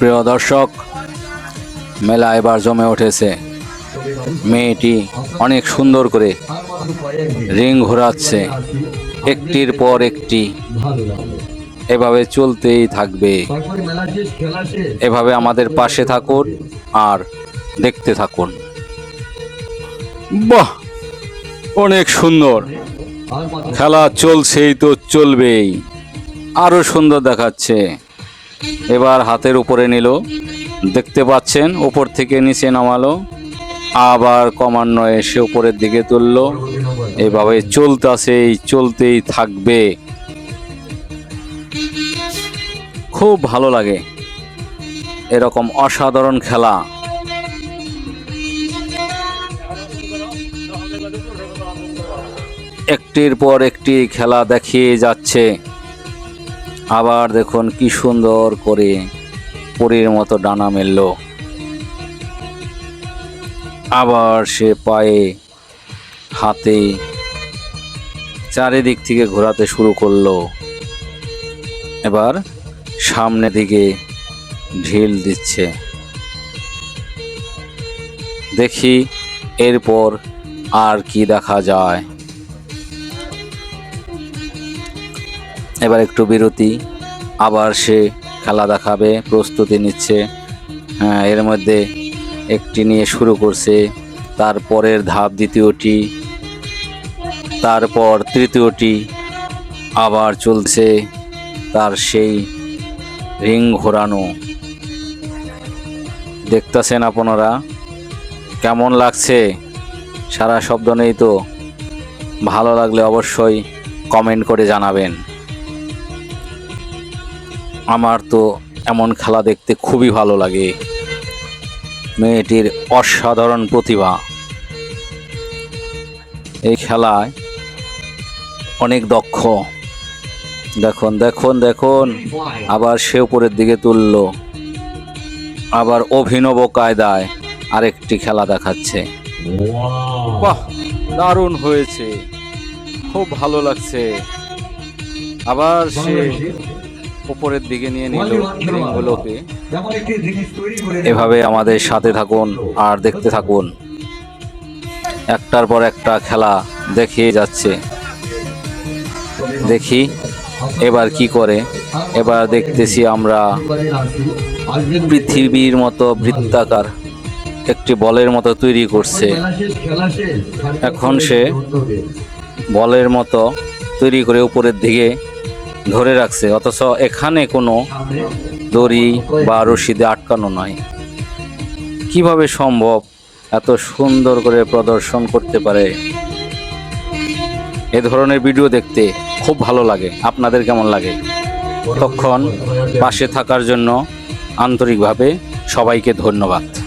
প্রিয় দর্শক, মেলা এবার জমে উঠেছে। মেয়েটি অনেক সুন্দর করে রিং ঘোরাচ্ছে। একটির পর একটি এভাবে চলতেই থাকবে। এভাবে আমাদের পাশে থাকুন আর দেখতে থাকুন। বাহ! অনেক সুন্দর। খেলা চলছেই তো চলবেই। আরও সুন্দর দেখাচ্ছে। এবার হাতের উপরে নিল। দেখতে পাচ্ছেন, উপর থেকে নিচে নামালো। আবার ক্রমান্বয়ে এসে উপরের দিকে তুললো। এভাবে চলতেছেই চলতেই থাকবে। খুব ভালো লাগে। এরকম অসাধারণ খেলা। একটির পর একটি খেলা দেখিয়ে যাচ্ছে। আবার দেখুন কি সুন্দর করে পরীর মতো ডানা মেলল। আবার সে পায়ে হাতে চারিদিক থেকে ঘোরাতে শুরু করল। এবার সামনে দিকে ঢিল দিচ্ছে। দেখি এরপর আর কি দেখা যায়। এবার একটু বিরতি। আবার সে খেলা দেখাবে, প্রস্তুতি নিচ্ছে। হ্যাঁ এর মধ্যে একটি নিয়ে শুরু করছে। তারপরের ধাপ দ্বিতীয়টি। তারপর তৃতীয়টি আবার চলছে তার সেই রিং ঘোরানো। দেখতেছেন আপনারা? কেমন লাগছে? সারা শব্দ নেই তো? ভালো লাগলে অবশ্যই কমেন্ট করে জানাবেন। আমার তো এমন খেলা দেখতে খুবই ভালো লাগে। মেয়েটির অসাধারণ প্রতিভা। এই খেলায় অনেক দক্ষ। দেখুন দেখুন দেখুন। আবার সে উপরের দিকে তুলল। আবার অভিনব কায়দায় আরেকটি খেলা দেখাচ্ছে। বাহ দারুণ হয়েছে। খুব ভালো লাগছে। আবার সে উপরের দিকে নিয়ে নিল রিংগুলোকে এভাবে আমাদের সাথে থাকুন আর দেখতে থাকুন। একটার পর একটা খেলা দেখিয়ে যাচ্ছে। দেখি এবার কি করে। এবার দেখতেছি আমরা পৃথিবীর মতো বৃত্তাকার একটি বলের মতো তৈরি করছে। এখন সে বলের মতো তৈরি করে উপরের দিকে ধরে রাখছে, অথচ এখানে কোনো দড়ি বা রশিদে আটকানো নয়। কীভাবে সম্ভব এত সুন্দর করে প্রদর্শন করতে পারে? এ ধরনের ভিডিও দেখতে খুব ভালো লাগে। আপনাদের কেমন লাগে? তখন পাশে থাকার জন্য আন্তরিকভাবে সবাইকে ধন্যবাদ।